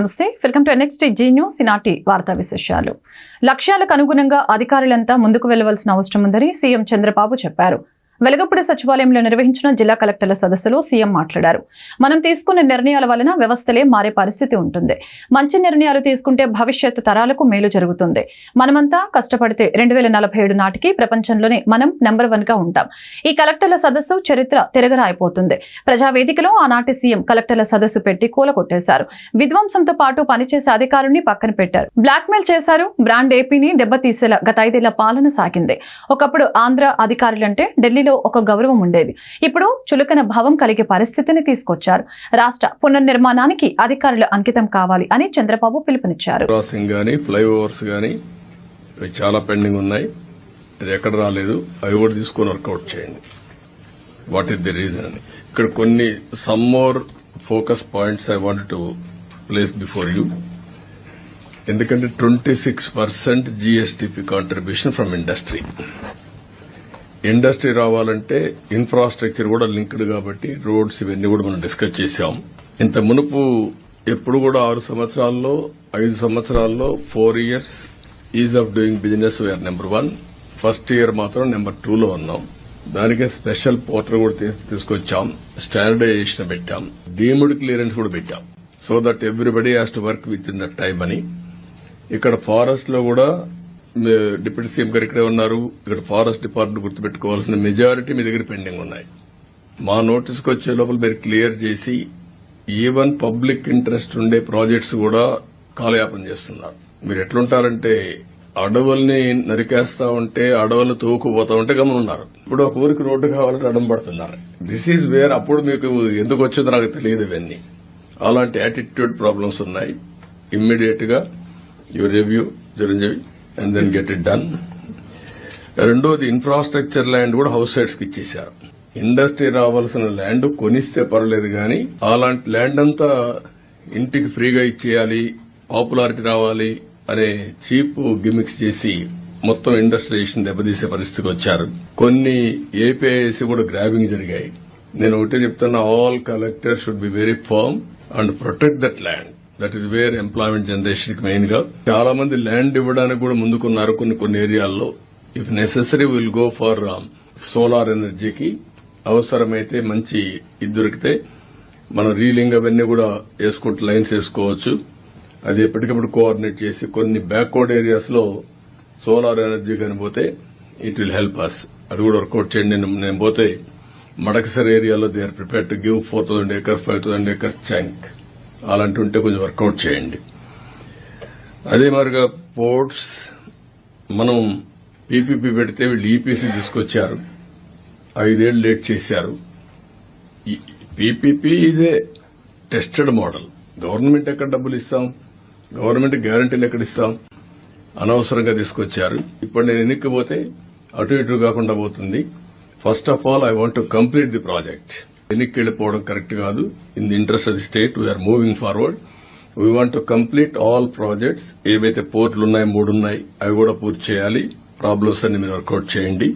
నమస్తే. Welcome to next Zee News ఈనాటి వార్తా విశేషాలు. లక్ష్యాలకు అనుగుణంగా అధికారులంతా ముందుకు వెళ్ళవలసిన అవసరం ఉందని సీఎం చంద్రబాబు చెప్పారు. వెలగపూడి సచివాలయంలో నిర్వహించిన జిల్లా కలెక్టర్ల సదస్సులో సీఎం మాట్లాడారు. మనం తీసుకున్న నిర్ణయాల వలన వ్యవస్థలే మారే పరిస్థితి ఉంటుంది. మంచి నిర్ణయాలు తీసుకుంటే భవిష్యత్తు తరాలకు మేలు జరుగుతుంది. మనమంతా కష్టపడితే రెండు వేల నలభై ఏడు నాటికి ప్రపంచంలోనే మనం నెంబర్ వన్గా ఉంటాం. ఈ కలెక్టర్ల సదస్సు చరిత్ర తిరగరాయిపోతుంది. ప్రజావేదికలో ఆనాటి సీఎం కలెక్టర్ల సదస్సు పెట్టి కూలగొట్టేశారు. విధ్వంసంతో పాటు పనిచేసే అధికారుల్ని పక్కన పెట్టారు. బ్లాక్మెయిల్ చేశారు. బ్రాండ్ ఏపీని దెబ్బతీసేలా గత ఐదేళ్ళ పాలన సాగింది. ఒకప్పుడు ఆంధ్ర అధికారులంటే ఢిల్లీ ఢిల్లీలో ఒక గౌరవం ఉండేది. ఇప్పుడు చులకన భావం కలిగే పరిస్థితిని తీసుకొచ్చారు. రాష్ట్ర పునర్నిర్మాణానికి అధికారులు అంకితం కావాలి అని చంద్రబాబు పిలుపునిచ్చారు. ఫ్లైఓవర్స్ గానీ చాలా పెండింగ్ ఉన్నాయి. ఎక్కడ రాలేదు. అవి కూడా తీసుకొని వర్కౌట్ చేయండి. వాట్ ఈస్ ది రీజన్ అని ఇక్కడ కొన్ని some more focus points I want to place before you ఎందుకంటే twenty six percent GSDP contribution from industry industry రావాలంటే ఇన్ఫ్రాస్ట్రక్చర్ కూడా లింక్డ్ కాబట్టి రోడ్స్ ఇవన్నీ కూడా మనం డిస్కస్ చేశాం ఇంత మునుపు ఎప్పుడు కూడా ఆరు సంవత్సరాల్లో ఐదు సంవత్సరాల్లో four years ease of doing business where number one first year మాత్రం నెంబర్ టూలో ఉన్నాం. దానికే స్పెషల్ పోర్టల్ కూడా తీసుకొచ్చాం. స్టాండర్డైజేషన్ పెట్టాం. డీమ్డ్ క్లియరెన్స్ కూడా పెట్టాం. So that everybody has to work with in that time అని. ఇక్కడ ఫారెస్ట్లో కూడా డిప్యూటీ సీఎం గారు ఇక్కడే ఉన్నారు. ఇక్కడ ఫారెస్ట్ డిపార్ట్మెంట్ గుర్తుపెట్టుకోవాల్సిన మెజారిటీ మీ దగ్గర పెండింగ్ ఉన్నాయి. మా నోటీస్కి వచ్చే లోపల మీరు క్లియర్ చేసి ఈవెన్ పబ్లిక్ ఇంట్రెస్ట్ ఉండే ప్రాజెక్ట్స్ కూడా కాలయాపన చేస్తున్నారు. మీరు ఎట్లుంటారంటే అడవుల్ని నరికేస్తా ఉంటే అడవులు తోకుపోతా ఉంటే గమనున్నారు. ఇప్పుడు ఒక ఊరికి రోడ్డు కావాలంటే అడం పడుతున్నారు. దిస్ ఈజ్ వేర్ అప్పుడు మీకు ఎందుకు వచ్చిందో నాకు తెలియదు ఇవన్నీ. అలాంటి యాటిట్యూడ్ ప్రాబ్లమ్స్ ఉన్నాయి. ఇమ్మీడియట్గా you review Chiranjeevi and then get it done రెండోది ఇన్ఫ్రాస్ట్రక్చర్ ల్యాండ్ కూడా హౌస్ సైట్స్కి ఇచ్చేశారు. ఇండస్ట్రీ రావాల్సిన ల్యాండ్ కొనిస్తే పర్లేదు కానీ అలాంటి ల్యాండ్ అంతా ఇంటికి ఫ్రీగా ఇచ్చేయాలి పాపులారిటీ రావాలి అనే చీప్ గిమిక్స్ చేసి మొత్తం ఇండస్ట్రియేషన్ దెబ్బతీసే పరిస్థితికి వచ్చారు. కొన్ని ఏపీఐసి కూడా గ్రాబింగ్ జరిగాయి. నేను ఒకటే చెప్తున్నా all collector should be very firm and protect that land that is where employment జనరేషన్కి మెయిన్గా చాలా మంది ల్యాండ్ ఇవ్వడానికి కూడా ముందుకున్నారు కొన్ని కొన్ని ఏరియాల్లో. If necessary will go for solar ఎనర్జీకి అవసరమైతే మంచి ఇది దొరికితే మనం రీలింగ్ అవన్నీ కూడా వేసుకుంటూ లైన్స్ వేసుకోవచ్చు. అది ఎప్పటికప్పుడు కోఆర్డినేట్ చేసి కొన్ని బ్యాక్వర్డ్ ఏరియాస్లో సోలార్ ఎనర్జీ కానీ పోతే ఇట్ విల్ హెల్ప్ అస్ అది కూడా వర్కౌట్ చేయండి. నేను నేను పోతే మడకసర్ ఏరియాలో they are prepare to give four thousand acres five thousand acres tank అలాంటి ఉంటే కొంచెం వర్కౌట్ చేయండి. అదే మరిగా పోర్ట్స్ మనం పీపీపీ పెడితే వీళ్ళు ఈపీసీ తీసుకొచ్చారు. ఐదేళ్ళు లేట్ చేశారు. PPP is a tested model government ఎక్కడ డబ్బులు ఇస్తాం? గవర్నమెంట్ గ్యారంటీలు ఎక్కడ ఇస్తాం? అనవసరంగా తీసుకొచ్చారు. ఇప్పుడు నేను ఎన్నికపోతే అటు ఇటు కాకుండా పోతుంది. First of all I want to complete the project వెనక్కి వెళ్ళిపోవడం కరెక్ట్ కాదు. In the interest of the state we are moving forward we want to complete all projects ఏవైతే పోర్టులు ఉన్నాయో మూడు ఉన్నాయి అవి కూడా పూర్తి చేయాలి. ప్రాబ్లమ్స్ అన్ని మీరు వర్కౌట్ చేయండి.